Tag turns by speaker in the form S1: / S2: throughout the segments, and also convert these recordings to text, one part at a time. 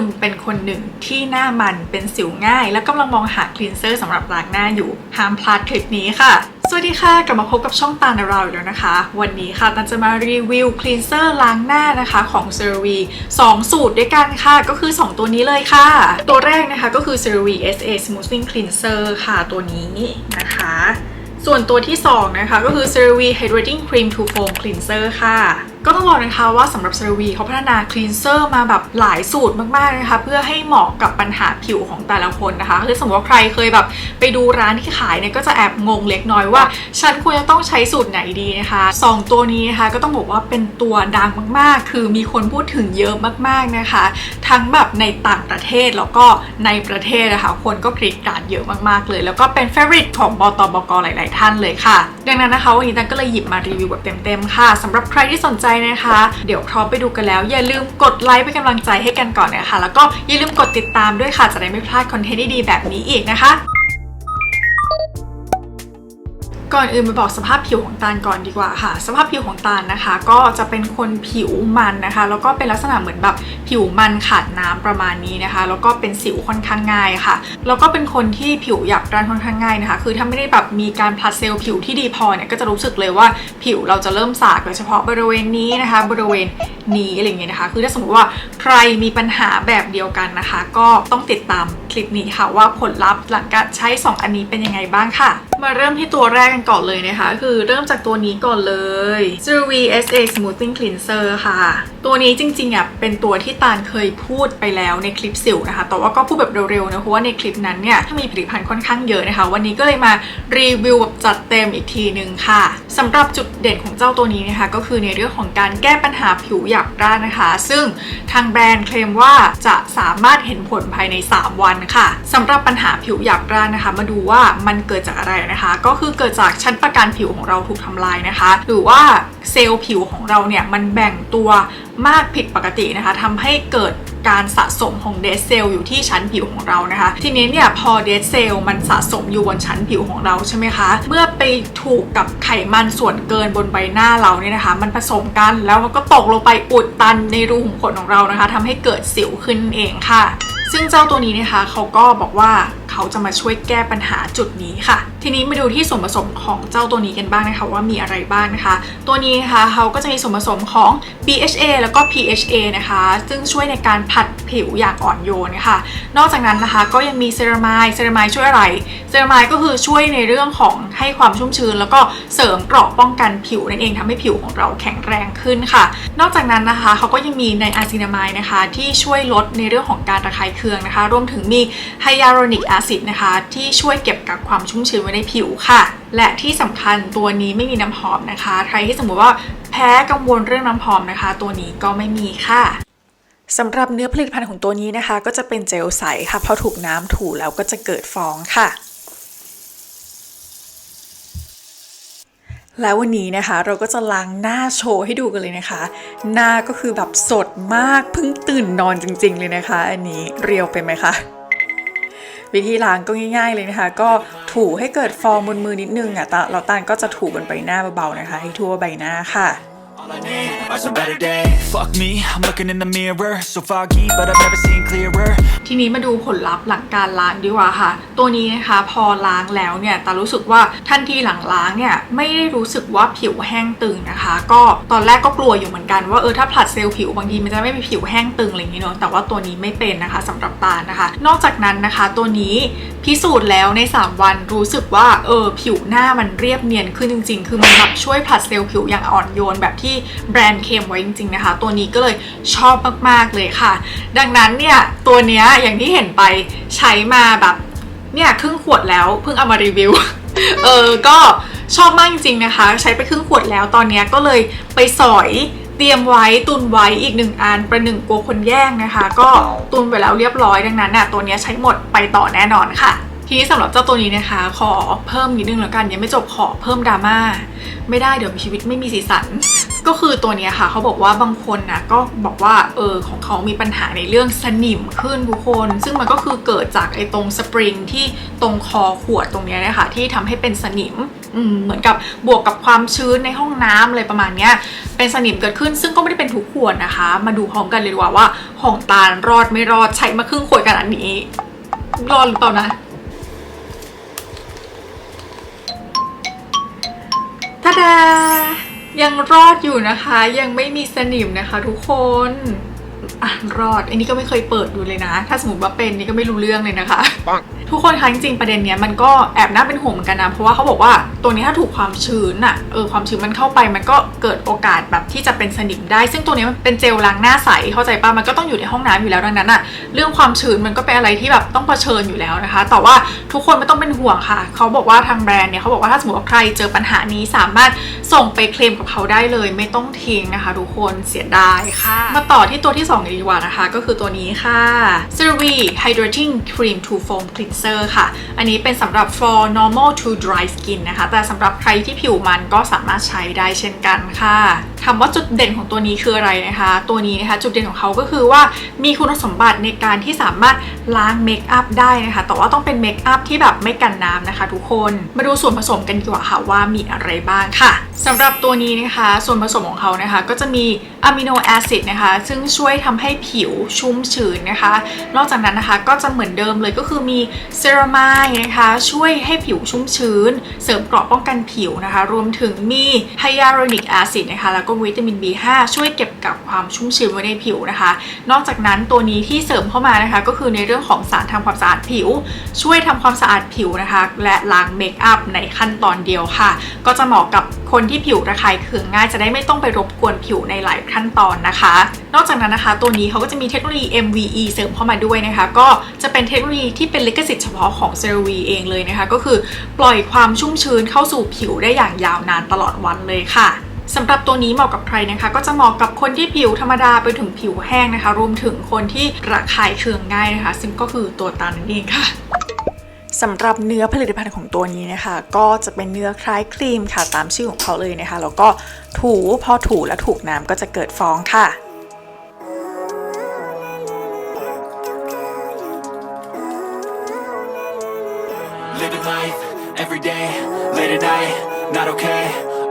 S1: คุณเป็นคนหนึ่งที่หน้ามันเป็นสิวง่าย และกำลังมองหาคลีนเซอร์สำหรับล้างหน้าอยู่ห้ามพลาดคลิปนี้ค่ะสวัสดีค่ะ กลับมาพบกับช่องตาในเราอีกแล้วนะคะ วันนี้ค่ะตันจะมารีวิวคลีนเซอร์ล้างหน้านะคะของ c e r a v e 2สูตรด้วยกันค่ะ ก็คือ 2 ตัวนี้เลยค่ะ ตัวแรกนะคะก็คือ c e r a v e SA Smoothing Cleanser ค่ะตัวนี้นะคะ ส่วนตัวที่ 2 นะคะก็คือ c e r a v e Hydrating Cream to Foam Cleanser ค่ะก็ต้องบอกนะคะว่าสำหรับ c e r a v e เขาพัฒนาคลีนเซอร์มาแบบหลายสูตรมากๆนะคะ เพื่อให้เหมาะกับปัญหาผิวของแต่ละคนนะคะคือสมมติว่าใครเคยแบบไปดูร้านที่ขายเนี่ยก็จะแอบงงเล็กน้อยว่า ฉันควรจะต้องใช้สูตรไหนดีนะคะสองตัวนี้นะคะก็ต้องบอกว่าเป็นตัวดังมากๆ คือมีคนพูดถึงเยอะมากๆนะคะ ทั้งแบบในต่างประเทศแล้วก็ในประเทศนะคะคนก็กรีดกราดเยอะมากๆเลย แล้วก็เป็น favorite ของบตบกหลาย ๆ ท่านเลยค่ะ ดังนั้นนะคะวันนี้ตันก็เลยหยิบมารีวิวแบบเต็มๆค่ะสำหรับใครที่สนใจนะคะ เดี๋ยวพร้อมไปดูกันแล้ว อย่าลืมกดไลค์เป็นกำลังใจให้กันก่อนนะคะ แล้วก็อย่าลืมกดติดตามด้วยค่ะ จะได้ไม่พลาดคอนเทนต์ดีๆแบบนี้อีกนะคะ ก่อนอื่นมาบอกสภาพผิวของตาลก่อนดีกว่าค่ะ สภาพผิวของตาลนะคะ ก็จะเป็นคนผิวมันนะคะ แล้วก็เป็นลักษณะเหมือนแบบผิวมันขาดน้ำประมาณนี้นะคะ แล้วก็เป็นสิวค่อนข้างง่ายค่ะ แล้วก็เป็นคนที่ผิวหยาบกร้านค่อนข้างง่ายนะคะ คือถ้าไม่ได้แบบมีการผลัดเซลล์ผิวที่ดีพอเนี่ยก็จะรู้สึกเลยว่าผิวเราจะเริ่มสากโดยเฉพาะบริเวณนี้นะคะ บริเวณนี้อะไรเงี้ยนะคะ คือถ้าสมมติว่าใครมีปัญหาแบบเดียวกันนะคะ ก็ต้องติดตาม ลิปนี้ค่ะว่าผลลัพธ์หลังการใช้ 2 อันนี้เป็นยังไงบ้างค่ะ มาเริ่มที่ตัวแรกกันก่อนเลยนะคะ คือเริ่มจากตัวนี้ก่อนเลย z e r v SA Smoothing Cleanser ค่ะ ตัวนี้จริงๆอะเป็นตัวที่ตาลเคยพูดไปแล้วในคลิปสิวนะคะ แต่ว่าก็พูดแบบเร็วๆนะเพราะว่าในคลิปนั้นเนี่ยมีผลิตภัณฑ์ค่อนข้างเยอะนะคะ วันนี้ก็เลยมารีวิวแบบจัดเต็มอีกทีนึงค่ะสำหรับจุดเด่นของเจ้าตัวนี้นะคะ ก็คือในเรื่องของการแก้ปัญหาผิวหยาบกร้านนะคะ ซึ่งทางแบรนด์เคลมว่าจะสามารถเห็นผลภายใน 3 วันค่ะสำหรับปัญหาผิวหยาบกร้านนะคะ มาดูว่ามันเกิดจากอะไรนะคะ ก็คือเกิดจากชั้นประกันผิวของเราถูกทำลายนะคะ หรือว่าเซลล์ผิวของเราเนี่ยมันแบ่งตัวมากผิดปกตินะคะทำให้เกิดการสะสมของเดซเซลล์อยู่ที่ชั้นผิวของเรานะคะ ทีนี้เนี่ยพอเดซเซลล์มันสะสมอยู่บนชั้นผิวของเราใช่ไหมคะ เมื่อไปถูกกับไขมันส่วนเกินบนใบหน้าเราเนี่ยนะคะ มันผสมกันแล้วมันก็ตกลงไปอุดตันในรูขุมขนของเรานะคะทำให้เกิดสิวขึ้นเองค่ะ ซึ่งเจ้าตัวนี้นะคะเขาก็บอกว่าเขาจะมาช่วยแก้ปัญหาจุดนี้ค่ะทีนี้มาดูที่ส่วนผสมของเจ้าตัวนี้กันบ้างนะคะว่ามีอะไรบ้างนะคะ ตัวนี้นะคะเขาก็จะมีส่วนผสมของ BHA แล้วก็ PHA นะคะ ซึ่งช่วยในการผัดผิวอย่างอ่อนโยนค่ะ นอกจากนั้นนะคะก็ยังมีเซรามายเซรามายช่วยอะไร เซรามายก็คือช่วยในเรื่องของให้ความชุ่มชื้น แล้วก็เสริมเกราะป้องกันผิวนั่นเองทำให้ผิวของเราแข็งแรงขึ้นค่ะ นอกจากนั้นนะคะเขาก็ยังมีในอะซินามายนะคะที่ช่วยลดในเรื่องของการระคายเคืองนะคะ รวมถึงมีไฮยาลูรอนิกแอซิดนะคะที่ช่วยเก็บกักความชุ่มชื้นว้ในผิวค่ะ และที่สำคัญตัวนี้ไม่มีน้ำหอมนะคะ ใครที่สมมติว่าแพ้กังวลเรื่องน้ำหอมนะคะ ตัวนี้ก็ไม่มีค่ะสำหรับเนื้อผลิตภัณฑ์ของตัวนี้นะคะ ก็จะเป็นเจลใสค่ะพอถูกน้ำถูแล้วก็จะเกิดฟองค่ะ แล้ววันนี้นะคะเราก็จะล้างหน้าโชว์ให้ดูกันเลยนะคะ หน้าก็คือแบบสดมากเพิ่งตื่นนอนจริง ๆ เลยนะคะ อันนี้เรียวไปไหมคะ วิธีล้างก็ง่าย ๆเลยนะคะ ก็ถูให้เกิดฟองบนมือนิดนึงอะตาเราตานก็จะถูบนใบหน้าเบาๆนะคะ ให้ทั่วใบหน้าค่ะ
S2: Fuck me, I'm looking in the mirror. So foggy, but I've never seen clearer.
S1: ทีนี้มาดูผลลัพธ์หลังการล้างดีกว่าค่ะ ตัวนี้นะคะพอล้างแล้วเนี่ยตารู้สึกว่าทันทีหลังล้างเนี่ยไม่ได้รู้สึกว่าผิวแห้งตึงนะคะ ก็ตอนแรกก็กลัวอยู่เหมือนกันว่าเออถ้าผลัดเซลล์ผิวบางทีมันจะไม่มีผิวแห้งตึงอะไรอย่างนี้เนาะแต่ว่าตัวนี้ไม่เป็นนะคะสำหรับตานะคะ นอกจากนั้นนะคะ ตัวนี้ พิสูจน์แล้วใน 3 วันรู้สึกว่าเออผิวหน้ามันเรียบเนียนขึ้นจริง ๆ คือมันแบบช่วยผลัดเซลล์ผิวอย่างอ่อนโยนแบบที่แบรนด์เคมไว้จริง ๆ นะคะ ตัวนี้ก็เลยชอบมากๆเลยค่ะ ดังนั้นเนี่ย ตัวเนี้ยอย่างที่เห็นไปใช้มาแบบเนี่ยครึ่งขวดแล้วเพิ่งเอามารีวิว เออก็ชอบมากจริงๆนะคะ ใช้ไปครึ่งขวดแล้วตอนเนี้ยก็เลยไปสอย เตรียมไว้ตุนไว้อีกหนึ่งอันประหนึ่งกลัวคนแย่งนะคะ ก็ตุนไปแล้วเรียบร้อยดังนั้นน่ะตัวนี้ใช้หมดไปต่อแน่นอนค่ะ ทีนี้สำหรับเจ้าตัวนี้นะคะ ขอเพิ่มนิดนึงแล้วกันยังไม่จบขอเพิ่มดราม่าไม่ได้เดี๋ยวชีวิตไม่มีสีสัน ก็คือตัวนี้ค่ะเขาบอกว่าบางคนนะก็บอกว่าเออของเขามีปัญหาในเรื่องสนิมขึ้นทุกคน ซึ่งมันก็คือเกิดจากไอ้ตรงสปริงที่ตรงคอขวดตรงเนี้ยนะคะที่ทำให้เป็นสนิม เหมือนกับบวกกับความชื้นในห้องน้ำอะไรประมาณเนี้ยเป็นสนิมเกิดขึ้นซึ่งก็ไม่ได้เป็นทุกขวดนะคะ มาดูพร้อมกันเลยดีกว่าว่าของตาลรอดไม่รอดใช้มาครึ่งขวดขนาดนี้ รอดหรือเปล่านะทาดายังรอดอยู่นะคะ ยังไม่มีสนิมนะคะทุกคน อะรอดอันนี้ก็ไม่เคยเปิดดูเลยนะ ถ้าสมมติว่าเป็นนี่ก็ไม่รู้เรื่องเลยนะคะ ทุกคนคะจริงๆประเด็นเนี้ยมันก็แอบน่าเป็นห่วงเหมือนกันนะเพราะว่าเขาบอกว่าตัวนี้ถ้าถูกความชื้นอะเออความชื้นมันเข้าไปมันก็เกิดโอกาสแบบที่จะเป็นสนิมได้ ซึ่งตัวนี้มันเป็นเจลล้างหน้าใสเข้าใจปะมันก็ต้องอยู่ในห้องน้ำอยู่แล้วดังนั้นอะเรื่องความชื้นมันก็เป็นอะไรที่แบบต้องเผชิญอยู่แล้วนะคะ แต่ว่าทุกคนไม่ต้องเป็นห่วงค่ะ เขาบอกว่าทางแบรนด์เนี่ยเขาบอกว่าถ้าสมมติว่าใครเจอปัญหานี้สามารถส่งไปเคลมกับเขาได้เลย ไม่ต้องทิ้งนะคะ ทุกคนเสียดายค่ะ มาต่อที่ตัวที่สองเลยดีกว่านะคะ ก็คือตัวนี้ค่ะ CeraVe Hydrating Cream to Foam Cleanser ค่ะ อันนี้เป็นสำหรับ for normal to dry skin นะคะ แต่สำหรับใครที่ผิวมันก็สามารถใช้ได้เช่นกันค่ะถามว่าจุดเด่นของตัวนี้คืออะไรนะคะ ตัวนี้นะคะจุดเด่นของเขาก็คือว่ามีคุณสมบัติในการที่สามารถล้างเมคอัพได้นะคะ แต่ว่าต้องเป็นเมคอัพที่แบบไม่กันน้ำนะคะ ทุกคนมาดูส่วนผสมกันดีกว่าค่ะว่ามีอะไรบ้างค่ะสำหรับตัวนี้นะคะ ส่วนผสมของเขานะคะ ก็จะมีอะมิโนแอซิดนะคะ ซึ่งช่วยทำให้ผิวชุ่มชื้นนะคะ นอกจากนั้นนะคะก็จะเหมือนเดิมเลยก็คือมีเซรามายนะคะ ช่วยให้ผิวชุ่มชื้น เสริมเกราะป้องกันผิวนะคะ รวมถึงมีไฮยาลูรอนิกแอซิดนะคะแล้วก็วิตามิน B5 ช่วยเก็บกับความชุ่มชื้นไว้ในผิวนะคะ นอกจากนั้นตัวนี้ที่เสริมเข้ามานะคะ ก็คือในเรื่องของสารทำความสะอาดผิว ช่วยทำความสะอาดผิวนะคะ และล้างเมคอัพในขั้นตอนเดียวค่ะ ก็จะเหมาะกับคนที่ผิวระคายเคืองง่ายจะได้ไม่ต้องไปรบกวนผิวในหลายขั้นตอนนะคะ นอกจากนั้นนะคะ ตัวนี้เขาก็จะมีเทคโนโลยี MVE เสริมเข้ามาด้วยนะคะ ก็จะเป็นเทคโนโลยีที่เป็นลิขสิทธิ์เฉพาะของ c e r a v i เองเลยนะคะ ก็คือปล่อยความชุ่มชื้นเข้าสู่ผิวได้อย่างยาวนานตลอดวันเลยค่ะ สำหรับตัวนี้เหมาะกับใครนะคะ ก็จะเหมาะกับคนที่ผิวธรรมดาไปถึงผิวแห้งนะคะ รวมถึงคนที่ระคายเคืองง่ายนะคะ ซึ่งก็คือตัวตานั่นเองค่ะสำหรับเนื้อผลิตภัณฑ์ของตัวนี้นะคะ ก็จะเป็นเนื้อคล้ายครีมค่ะตามชื่อของเขาเลยนะคะ แล้วก็ถูพอถูและถูกน้ำก็จะเกิดฟองค่ะ
S2: Living life every day, late at night, not okay.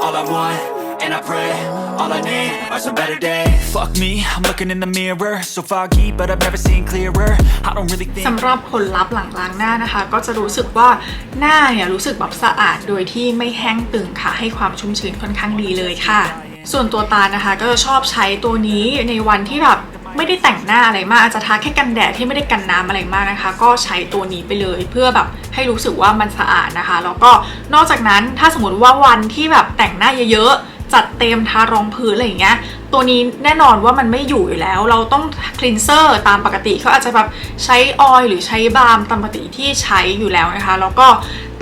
S2: All I want, and I pray, all I need are some better days. Fuck me, I'm looking in the mirror, so foggy, but I've never seen clearer. I don't really think.
S1: สำหรับผลลัพธ์หลังล้างหน้านะคะ ก็จะรู้สึกว่าหน้าเนี่ยรู้สึกแบบสะอาดโดยที่ไม่แห้งตึงค่ะ ให้ความชุ่มชื้นค่อนข้างดีเลยค่ะ ส่วนตัวตาลนะคะก็จะชอบใช้ตัวนี้ในวันที่แบบไม่ได้แต่งหน้าอะไรมากอาจจะทาแค่กันแดดที่ไม่ได้กันน้ำอะไรมากนะคะ ก็ใช้ตัวนี้ไปเลยเพื่อแบบให้รู้สึกว่ามันสะอาดนะคะ แล้วก็นอกจากนั้นถ้าสมมติว่าวันที่แบบแต่งหน้าเยอะๆ จัดเต็มทารองพื้นอะไรอย่างเงี้ยตัวนี้แน่นอนว่ามันไม่อยู่อยู่แล้ว เราต้องคลีนเซอร์ตามปกติเขาอาจจะแบบใช้ออยล์หรือใช้บาล์มตามปกติที่ใช้อยู่แล้วนะคะ แล้วก็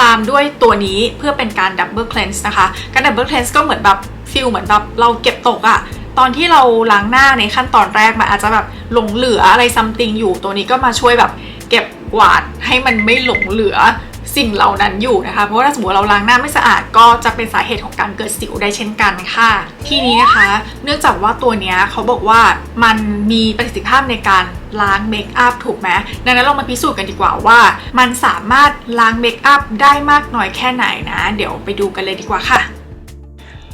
S1: ตามด้วยตัวนี้เพื่อเป็นการดับเบิลคล n นส์นะคะการดับเบิลคล n นส์ก็เหมือนแบบฟิลเหมือนแบบเราเก็บตกอะตอนที่เราล้างหน้าในขั้นตอนแรกมันอาจจะแบบหลงเหลืออะไรซัมติงอยู่ตัวนี้ก็มาช่วยแบบเก็บกวาดให้มันไม่หลงเหลือ สิ่งเหล่านั้นอยู่นะคะ เพราะว่าถ้าสมมติเราล้างหน้าไม่สะอาดก็จะเป็นสาเหตุของการเกิดสิวได้เช่นกันค่ะ ทีนี้นะคะ เนื่องจากว่าตัวนี้เขาบอกว่ามันมีประสิทธิภาพในการล้างเมคอัพถูกไหมดังนั้นเรามาพิสูจน์กันดีกว่าว่า มันสามารถล้างเมคอัพได้มากน้อยแค่ไหนนะ เดี๋ยวไปดูกันเลยดีกว่าค่ะ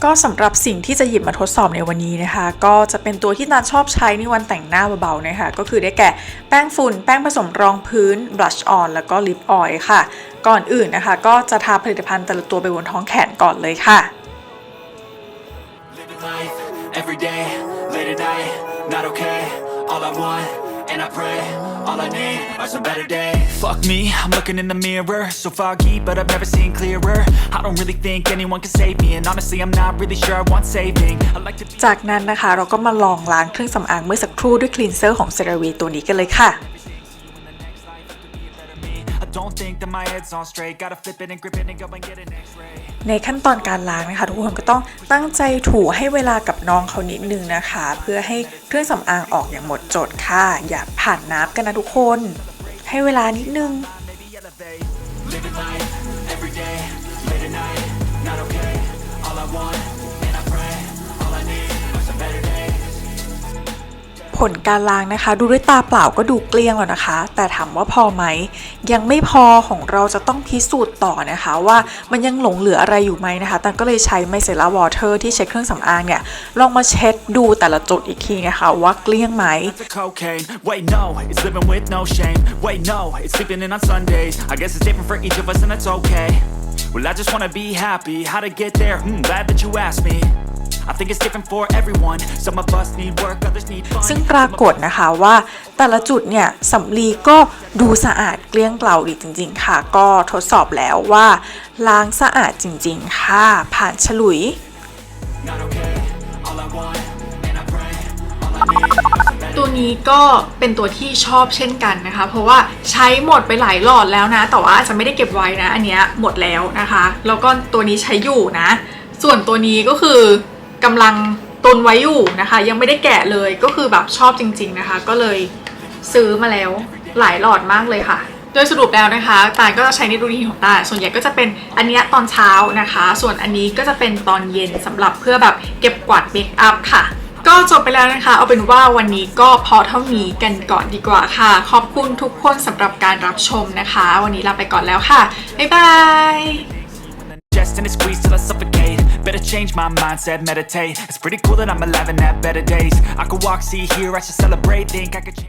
S1: ก็สำหรับสิ่งที่จะหยิบมาทดสอบในวันนี้นะคะ ก็จะเป็นตัวที่นานชอบใช้ในวันแต่งหน้าเบาๆนะคะก็คือได้แก่แป้งฝุ่น แป้งผสมรองพื้นบลัชออนแล้วก็ลิปออยล์ค่ะ ก่อนอื่นนะคะ ก็จะทาผลิตภัณฑ์แต่ละตัวไปบนท้องแขนก่อนเลยค่ะ
S2: Living life every day, late at night, not okay. All I want, and I pray, all I need are some better days. Fuck me, I'm looking in the mirror, so foggy, but I've never seen clearer. I don't really think anyone can save me, and honestly, I'm not really sure I want saving. I like to.
S1: จากนั้นนะคะ เราก็มาลองล้างเครื่องสำอางเมื่อสักครู่ด้วยคลีนเซอร์ของเซราวีตัวนี้กันเลยค่ะ
S2: I don't think that my head's on straight. Gotta flip it and grip it and go and get an X-ray.
S1: ในขั้นตอนการล้างนะคะ ทุกคนก็ต้องตั้งใจถูให้เวลากับน้องเขานิดนึงนะคะ เพื่อให้เครื่องสำอางออกอย่างหมดจดค่ะ อย่าผ่านน้ำกันนะทุกคน ให้เวลานิดนึง
S2: Maybe elevate. Living life
S1: ผ
S3: ลการล้างนะคะ ดูด้วยตาเปล่าก็ดูเกลี้ยงแล้วนะคะ แต่ถามว่าพอไหม ยังไม่พอของเราจะต้องพิสูจน์ต่อนะคะว่ามันยังหลงเหลืออะไรอยู่ไหมนะคะแต่ก็เลยใช้ไมเซล่าวอเตอร์ที่เช็ดเครื่องสำอางเนี่ยลองมาเช็ดดูแต่ละจุดอีกทีนะคะว่าเกลี้ยงไหม
S2: Well, I just wanna be happy. How to get there? Hmm, glad that you asked me. I think it's different for everyone. Some of us need work, others need fun.
S3: ซึ่งปรากฏนะคะว่าแต่ละจุดเนี่ยสำลีก็ดูสะอาดเกลี้ยงเกลาดีจริง ๆ ค่ะ ก็ทดสอบแล้วว่า ล้างสะอาดจริง ๆ ค่ะ ผ่านฉลุย
S2: Not okay. All I want, and I pray, all I need. is a better
S1: ตัวนี้ก็เป็นตัวที่ชอบเช่นกันนะคะ เพราะว่าใช้หมดไปหลายหลอดแล้วนะ แต่ว่าอาจจะไม่ได้เก็บไว้นะ อันเนี้ยหมดแล้วนะคะ แล้วก็ตัวนี้ใช้อยู่นะ ส่วนตัวนี้ก็คือ กำลังตุนไว้อยู่นะคะ ยังไม่ได้แกะเลยก็คือแบบชอบจริง ๆนะคะ ก็เลยซื้อมาแล้วหลายหลอดมากเลยค่ะ โดยสรุปแล้วนะคะตาลก็จะใช้ในรูทีนของตาลส่วนใหญ่ก็จะเป็นอันนี้ตอนเช้านะคะ ส่วนอันนี้ก็จะเป็นตอนเย็นสำหรับเพื่อแบบเก็บกวาดเมคอัพค่ะก็จบไปแล้วนะคะ เอาเป็นว่าวันนี้ก็พอเท่านี้กันก่อนดีกว่าค่ะ ขอบคุณทุกคนสำหรับการรับชมนะคะ วันนี้ลาไปก่อนแล้วค่ะ บ๊ายบาย
S2: Better change my mindset, meditate. It's pretty cool that I'm alive and have better days. I could walk, see, hear, I should celebrate. Think I could change.